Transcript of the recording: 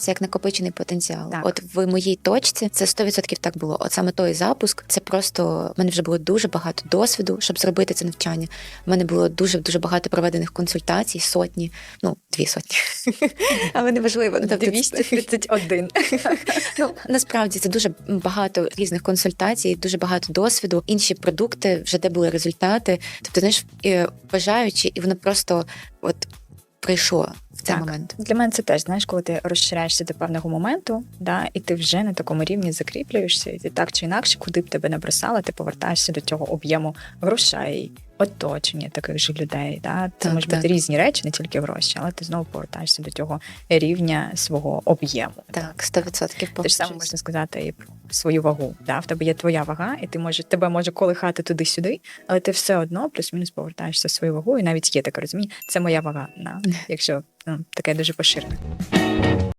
Це як накопичений потенціал. Так. От в моїй точці це 100% так було. От саме той запуск, це просто в мене вже було дуже багато досвіду, щоб зробити це навчання. У мене було дуже дуже багато проведених консультацій, сотні, ну дві сотні. Але не важливо. Ну, тобто, 231. Ну насправді це дуже багато різних консультацій, дуже багато досвіду. Інші продукти вже де були результати. Тобто, знаєш, е, бажаючи, і воно просто от прийшло в цей Так. момент. Для мене це теж знаєш, коли ти розширяєшся до певного моменту, да, і ти вже на такому рівні закріплюєшся, і ти так чи інакше, куди б тебе не бросала, ти повертаєшся до цього об'єму грошей, оточення таких же людей. Да. Це Так, можуть так. бути різні речі, не тільки гроші, але ти знову повертаєшся до цього рівня свого об'єму. Так, 100% Те ж саме можна сказати і про свою вагу. Да? В тебе є твоя вага, і ти може тебе може колихати туди-сюди, але ти все одно плюс-мінус повертаєшся в свою вагу, і навіть є таке розуміння, це моя вага. Да? Якщо ну, таке дуже поширене.